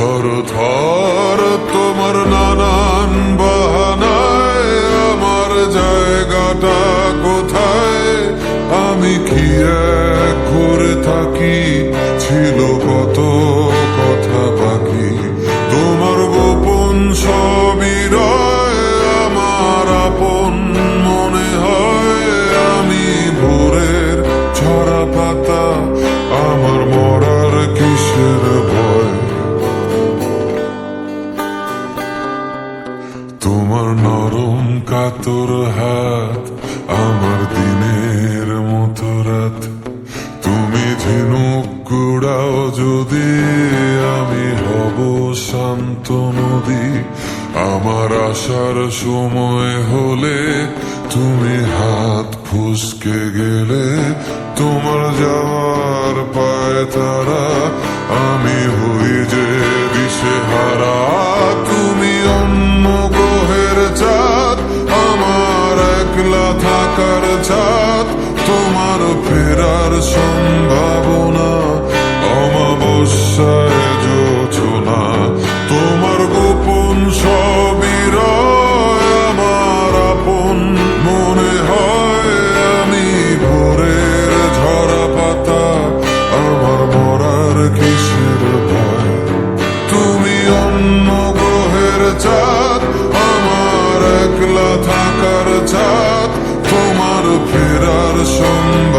থর থর তোমার নানান বাহানায়, আমার জায়গাটা কোথায়? আমি কি এক ঘুরে থাকি? ছিল কত তোমার নরম কাতর হাত, আমার দিনের মতো রাত। তুমি ঝিনুক গুড়াও যদি, আমি হব শান্ত নদী। আমার আসার সময় হলে তুমি হাত ফুসকে গেলে, তোমার যাওয়ার পায় তারা, আমি হই যে একলা থাকার ছাদ তোমার ফেরার সম্ভাবনা অমাবস্যায় যোজনা তোমার গোপন সবই আমার একলা